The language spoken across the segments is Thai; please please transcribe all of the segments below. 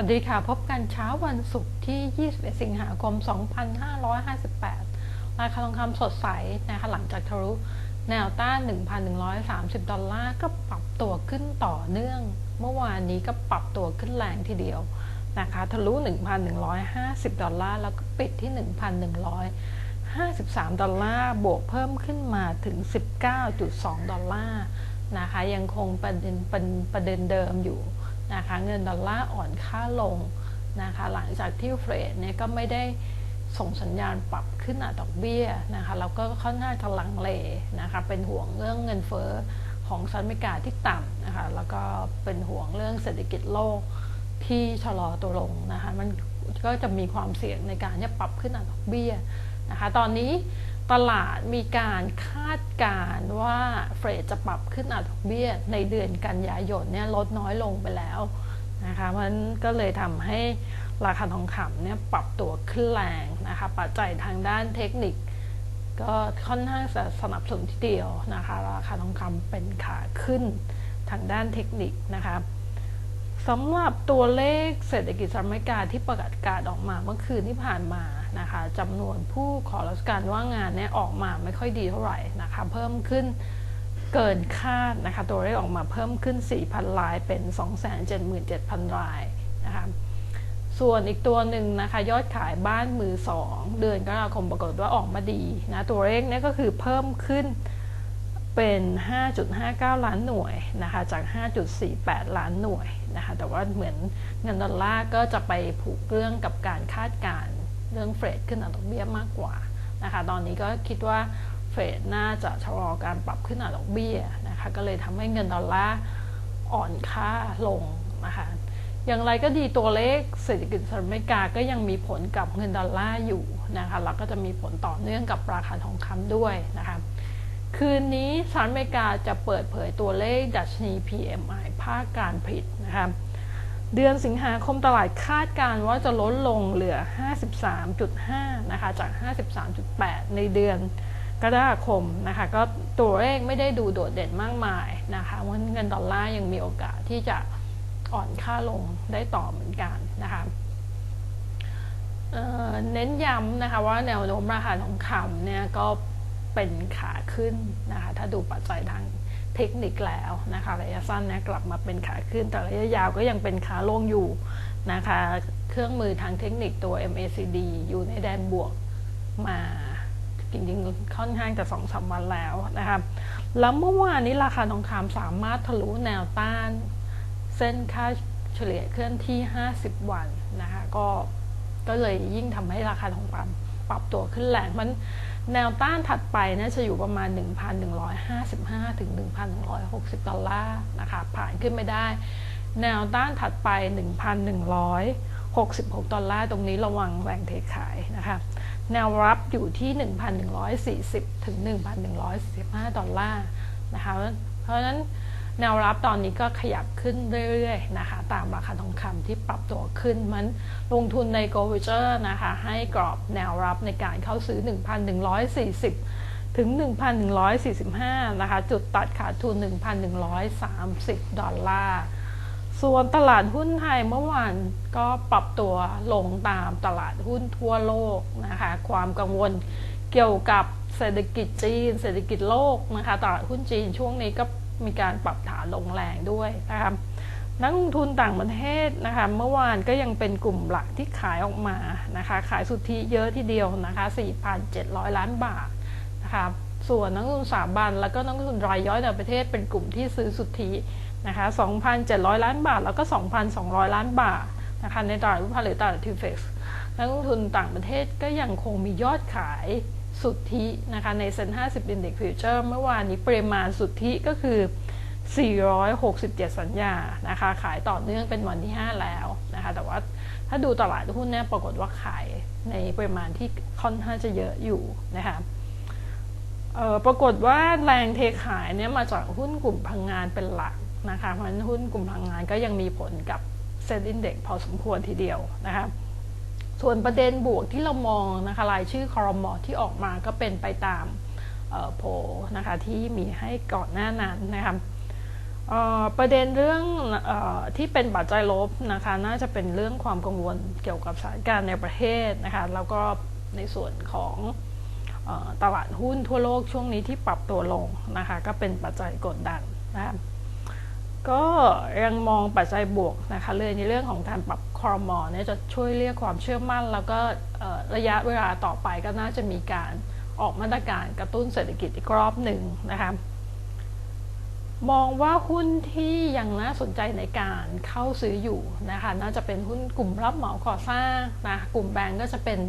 วัสดีค่ะ พบกันเช้าวันศุกร์ที่ 21 สิงหาคม 2558 ราคาทองคำสดใสนะคะหลังจากทะลุแนวต้าน 1,130 ดอลลาร์ ก็ปรับตัวขึ้นต่อเนื่อง เมื่อวานนี้ก็ปรับตัวขึ้นแรงทีเดียวนะคะทะลุ 1,150 ดอลลาร์ แล้วก็ปิดที่ 1,153 ดอลลาร์ บวกเพิ่มขึ้นมาถึง 19.2 ดอลลาร์นะคะยังคงประเด็นเป็นประเด็นเดิมอยู่ นะคะเงินดอลลาร์อ่อนค่าลงนะคะหลังจากที่เฟดเนี่ยก็ไม่ได้ส่งสัญญาณปรับขึ้นอัตราดอกเบี้ยนะคะแล้วก็ค่อนข้างจะลังเลนะคะเป็นห่วงเรื่องเงินเฟ้อของสหรัฐอเมริกาที่ต่ำนะคะแล้วก็เป็นห่วงเรื่องเศรษฐกิจโลกที่ชะลอตัวลงนะคะมันก็จะมีความเสี่ยงในการจะปรับขึ้นอัตราดอกเบี้ยนะคะตอนนี้ ตลาดมีการคาดการณ์ว่าเฟดจะปรับขึ้นอัตราดอกเบี้ยในเดือนกันยายนเนี่ยลดน้อยลงไปแล้วนะคะมันก็เลยทำให้ราคาทองคำเนี่ยปรับตัวขึ้นแรงนะคะ ปัจจัยทางด้านเทคนิค ก็ค่อนข้างจะสนับสนุนทีเดียวนะคะ ราคาทองคำเป็นขาขึ้นทางด้านเทคนิคนะคะสำหรับตัวเลขเศรษฐกิจสหรัฐอเมริกาที่ประกาศการออกมาเมื่อคืนที่ผ่านมา นะคะจำนวนผู้ขอราชการว่างงานเนี่ยออกมาไม่ค่อยดีเท่าไหร่นะคะเพิ่มขึ้นเกินคาดนะคะตัวเลขออกมาเพิ่มขึ้น 4,000 รายเป็น 277,000 รายนะคะส่วนอีกตัวหนึ่งนะคะยอดขายบ้านมือสองเดือนกรกฎาคมปรากฏว่าออกมาดีนะตัวเลขนี้ก็คือเพิ่มขึ้นเป็น 5.59 ล้านหน่วยนะคะจาก 5.48 ล้านหน่วยนะคะแต่ว่าเหมือนเงินดอลลาร์ก็จะไปผูกเรื่องกับการคาดการณ์ เรื่องเฟดขึ้นอัตราดอกเบี้ยมากกว่านะคะตอนนี้ก็คิดว่าเฟดน่าจะชะลอการปรับขึ้นอัตราดอกเบี้ยนะคะก็เลยทำให้เงินดอลลาร์อ่อนค่าลงนะคะอย่างไรก็ดีตัวเลขเศรษฐกิจสหรัฐอเมริกาก็ยังมีผลกับเงินดอลลาร์อยู่นะคะแล้วก็จะมีผลต่อเนื่องกับราคาทองคำด้วยนะคะคืนนี้สหรัฐอเมริกาจะเปิดเผยตัวเลขดัชนี PMI ภาคการผลิตนะคะ เดือนสิงหาคมตลาดคาดการว่าจะลดลงเหลือ 53.5 นะคะ จาก 53.8 ในเดือนกรกฎาคมนะคะ ก็ตัวเลขไม่ได้ดูโดดเด่นมากมายนะคะว่าเงินดอลลาร์ยังมีโอกาสที่จะอ่อนค่าลงได้ต่อเหมือนกันนะคะเเน้นย้ำนะคะว่าแนวโน้มราคาทองคำเนี่ยก็เป็นขาขึ้นนะคะ ถ้าดูปัจจัยทาง เทคนิคแล้วนะคะระยะสั้นเนี่ยกลับมาเป็นขาขึ้น แต่ระยะยาวก็ยังเป็นขาลงอยู่นะคะเครื่องมือทางเทคนิคตัว MACD อยู่ในแดนบวกมาจริงๆค่อนข้างจะสองสาวันแล้วนะคะแล้วเมื่อวานนี้ราคาทองคำสามารถทะลุแนวต้าน เส้นค่าเฉลี่ยเคลื่อนที่ 50 วันนะคะก็ก็เลยยิ่งทำให้ราคาทองคำปรับตัวขึ้นแรงมัน แนวต้านถัดไปน่าจะอยู่ประมาณ 1,155 ถึง 1,160 ดอลลาร์นะคะผ่านขึ้นไม่ได้ แนวต้านถัดไป 1,166 ดอลลาร์ตรงนี้ระวังแรงเทขายนะคะแนวรับอยู่ที่ 1,140 ถึง 1,145 ดอลลาร์นะคะเพราะฉะนั้น แนวรับตอนนี้ก็ขยับขึ้นเรื่อยๆนะคะตามราคาทองคำที่ปรับตัวขึ้นมันลงทุนใน g o v i เ e r นะคะให้กรอบแนวรับในการเข้าซื้อ 1,140 ถึง 1,145 นะคะ จุดตัดขาดทุน 1,130 ดอลลาร์ส่วนตลาดหุ้นไทยเมื่อวานก็ปรับตัวลงตามตลาดหุ้นทั่วโลกนะคะ ความกังวลเกี่ยวกับเศรษฐกิจจีน เศรษฐกิจโลกนะคะ ตลาดหุ้นจีนช่วงนี้ก็ มีการปรับฐานลงแรงด้วยนะคะนักลงทุนต่างประเทศนะคะเมื่อวานก็ยังเป็นกลุ่มหลักที่ขายออกมานะคะขายสุทธิเยอะทีเดียวนะคะ 4,700 ล้านบาทนะคะส่วนนักลงทุนสถาบัน แล้วก็นักลงทุนรายย่อยในประเทศเป็นกลุ่มที่ซื้อสุทธินะคะ 2,700 ล้านบาท แล้วก็ 2,200 ล้านบาทนะคะในตลาดหุ้นหรือตลาดทีเฟกซ์นักลงทุนต่างประเทศก็ยังคงมียอดขาย สุทธินะคะในเซ็น50 Index Future เมื่อวานนี้ปริมาณสุทธิก็คือ 467 สัญญานะคะขายต่อเนื่องเป็นวันที่ 5 แล้วนะคะแต่ว่าถ้าดูตลาดหุ้นเนี่ยปรากฏว่าขายในปริมาณที่ค่อนข้างจะเยอะอยู่นะคะปรากฏว่าแรงเทขายเนี่ยมาจากหุ้นกลุ่มพลังงานเป็นหลักนะคะเพราะฉะนั้นหุ้นกลุ่มพลังงานก็ยังมีผลกับเซ็นดินเด็กพอสมควรทีเดียวนะคะ ส่วนประเด็นบวกที่เรามองนะคะรายชื่อคอรมอที่ออกมาก็เป็นไปตามโพนะคะที่มีให้ก่อนหน้านั้นนะคะประเด็นเรื่องอที่เป็นปัจจัยลบนะคะน่าจะเป็นเรื่องความกังวลเกี่ยวกับสถานการณ์ในประเทศนะคะแล้วก็ในส่วนของอตลาดหุ้นทั่วโลกช่วงนี้ที่ปรับตัวลงนะคะก็เป็นปัจจัยกดดันนะคะ ก็ยังมองปัจจัยบวกนะคะเลยในเรื่องของการปรับคอรมอเนี่ยจะช่วยเรียกความเชื่อมั่น แล้วก็ระยะเวลาต่อไปก็น่าจะมีการออกมาตรการกระตุ้นเศรษฐกิจอีกรอบหนึ่งนะคะมองว่าหุ้นที่ยังน่าสนใจในการเข้าซื้ออยู่นะคะน่าจะเป็นหุ้นกลุ่มรับเหมาก่อสร้างนะกลุ่มแบงก์ก็จะเป็น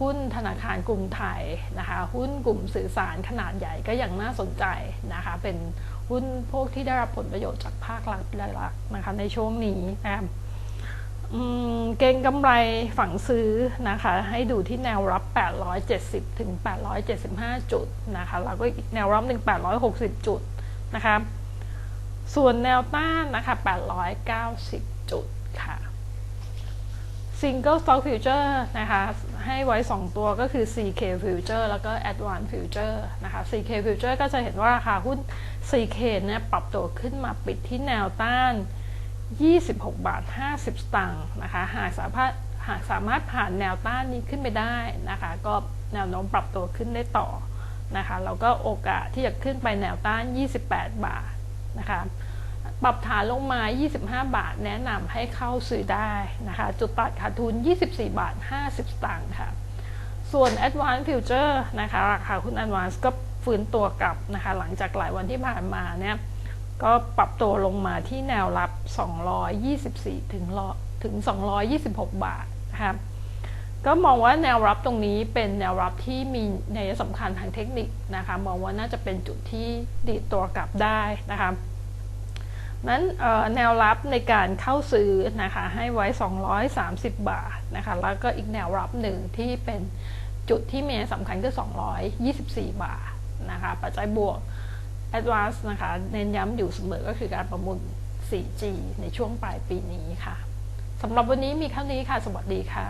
หุ้นธนาคารกรุงไทยนะคะหุ้นกลุ่มสื่อสารขนาดใหญ่ก็ยังน่าสนใจนะคะเป็น หุ้นพวกที่ได้รับผลประโยชน์จากภาครัฐหลักๆนะคะในช่วงนี้นะเก่งกำไรฝั่งซื้อนะคะ ให้ดูที่แนวรับ 870 ถึง 875 จุดนะคะแล้วก็อีกแนวรับหนึ่ง860 จุดนะคะส่วนแนวต้านนะคะ 890 จุดค่ะ Single Stock Future นะคะ ให้ไว้ 2 ตัวก็คือ CK Future แล้วก็ Advanced Future นะคะ CK Future ก็จะเห็นว่าราคาหุ้น CK เนี่ยปรับตัวขึ้นมาปิดที่แนวต้าน 26 บาท 50 สตางค์นะคะ หากสามารถหากสามารถผ่านแนวต้านนี้ขึ้นไปได้นะคะ ก็แนวโน้มปรับตัวขึ้นได้ต่อนะคะแล้วก็โอกาสที่จะขึ้นไปแนวต้าน 28 บาทนะคะปรับฐานลงมา 25 บาท แนะนำให้เข้าซื้อได้นะคะ จุดตัดขาดทุน 24 บาท 50 สตางค์ค่ะ ส่วน Advanced Future นะคะราคาหุ้น Advanced ก็ฟื้นตัวกลับนะคะหลังจากหลายวันที่ผ่านมาเนี่ยก็ปรับตัวลงมาที่แนวรับ 224 ถึงถึง 226 บาทนะคะก็มองว่าแนวรับตรงนี้เป็นแนวรับที่มีในยสำคัญทางเทคนิคนะคะมองว่าน่าจะเป็นจุดที่ดีตัวกลับได้นะคะนั้นแนวรับในการเข้าซื้อนะคะให้ไว้ 230 บาทนะคะแล้วก็อีกแนวรับหนึ่งที่เป็น จุดที่เมสำคัญคือ 224 บาทนะคะ ปัจจัยบวก Advance นะคะ เน้นย้ำอยู่เสมอก็คือการประมูล 4G ในช่วงปลายปีนี้ค่ะสำหรับวันนี้มีเท่านี้ค่ะ สวัสดีค่ะ